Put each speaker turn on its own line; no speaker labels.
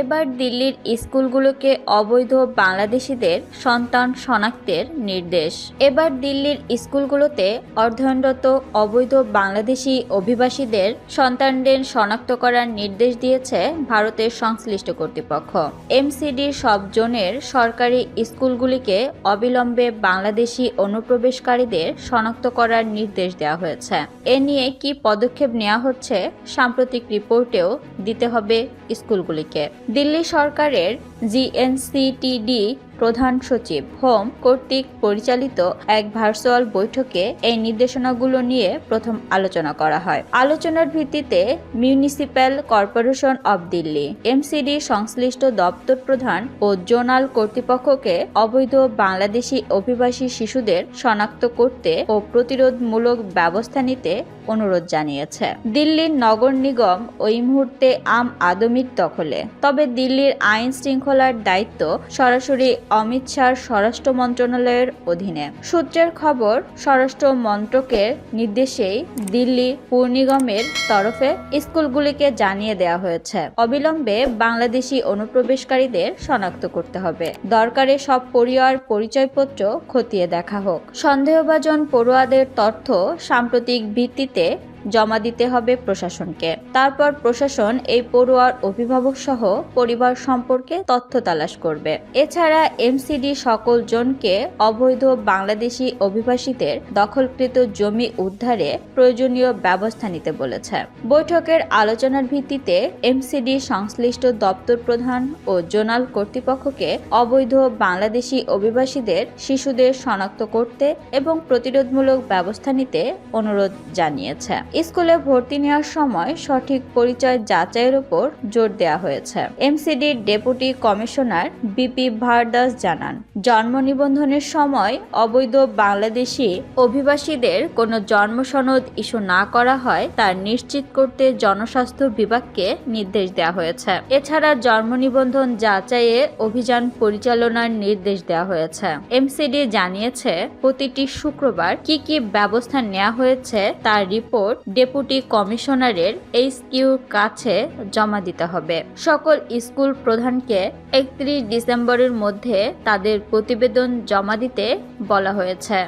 এবার দিল্লির স্কুলগুলোকে অবৈধ বাংলাদেশিদের সন্তান শনাক্তের নির্দেশ। এবার দিল্লির স্কুলগুলোতে অধ্যয়নরত অবৈধ বাংলাদেশি অভিবাসীদের সন্তানদের শনাক্ত করার নির্দেশ দিয়েছে ভারতের সংশ্লিষ্ট কর্তৃপক্ষ। এমসিডির সব জোনের সরকারি স্কুলগুলিকে অবিলম্বে বাংলাদেশি অনুপ্রবেশকারীদের শনাক্ত করার নির্দেশ দেওয়া হয়েছে। এ নিয়ে কি পদক্ষেপ নেওয়া হচ্ছে, সাম্প্রতিক রিপোর্টেও দিতে হবে স্কুলগুলিকে। দিল্লি সরকারের জিএনসিটিডি প্রধান সচিব হোম কর্তৃক পরিচালিত এক ভার্চুয়াল বৈঠকে এই নির্দেশনাগুলো নিয়ে প্রথম আলোচনা করা হয়। আলোচনার ভিত্তিতে municipal corporation of Delhi MCD সংশ্লিষ্ট দপ্তর প্রধান ও জোনাল কর্তৃপক্ষকে অবৈধ বাংলাদেশি অভিবাসী শিশুদের শনাক্ত করতে ও প্রতিরোধমূলক ব্যবস্থা নিতে অনুরোধ জানিয়েছে। দিল্লির নগর নিগম ওই মুহূর্তে আম আদমির দখলে। তবে দিল্লির আইন শৃঙ্খলার দায়িত্ব সরাসরি অমিত শাহর স্বরাষ্ট্র মন্ত্রণালয়ের অধীনে। সূত্রের খবর, স্বরাষ্ট্র মন্ত্রকের নির্দেশেই দিল্লি পুর নিগমের তরফে স্কুলগুলিকে জানিয়ে দেওয়া হয়েছে। অবিলম্বে বাংলাদেশি অনুপ্রবেশকারীদের শনাক্ত করতে হবে। দরকারে সব পরিবার পরিচয়পত্র খতিয়ে দেখা হোক। সন্দেহভাজন পড়ুয়াদের তথ্য সাম্প্রতিক ভিত্তিতে জমা দিতে হবে প্রশাসনকে। তারপর প্রশাসন এই পড়ুয়ার অভিভাবক সহ পরিবার সম্পর্কে তথ্য তালাশ করবে। এছাড়া এমসিডি সকল জনকে অবৈধ বাংলাদেশি অভিবাসীদের দখলকৃত জমি উদ্ধারে প্রয়োজনীয় ব্যবস্থা নিতে বলেছে। বৈঠকের আলোচনার ভিত্তিতে এমসিডি সংশ্লিষ্ট দপ্তর প্রধান ও জোনাল কর্তৃপক্ষকে অবৈধ বাংলাদেশি অভিবাসীদের শিশুদের শনাক্ত করতে এবং প্রতিরোধমূলক ব্যবস্থা নিতে অনুরোধ জানিয়েছে। স্কুলে ভর্তি নেওয়ার সময় সঠিক পরিচয় যাচাইয়ের উপর জোর দেওয়া হয়েছে। এমসিডির ডেপুটি কমিশনার বিপি ভারদাস জানান, জন্ম নিবন্ধনের সময় অবৈধ বাংলাদেশি অভিবাসীদের কোনো জন্ম সনদ ইস্যু না করা হয় তা নিশ্চিত করতে জনস্বাস্থ্য বিভাগকে নির্দেশ দেওয়া হয়েছে। এছাড়া জন্ম নিবন্ধন যাচাইয়ে অভিযান পরিচালনার নির্দেশ দেওয়া হয়েছে। এমসিডি জানিয়েছে, প্রতিটি শুক্রবার কি কি ব্যবস্থা নেওয়া হয়েছে তার রিপোর্ট ডেপুটি কমিশনারের এইচ কিউর কাছে জমা দিতে হবে। সকল স্কুল প্রধানকে একত্রিশ ডিসেম্বরের মধ্যে তাদের প্রতিবেদন জমা দিতে বলা হয়েছে।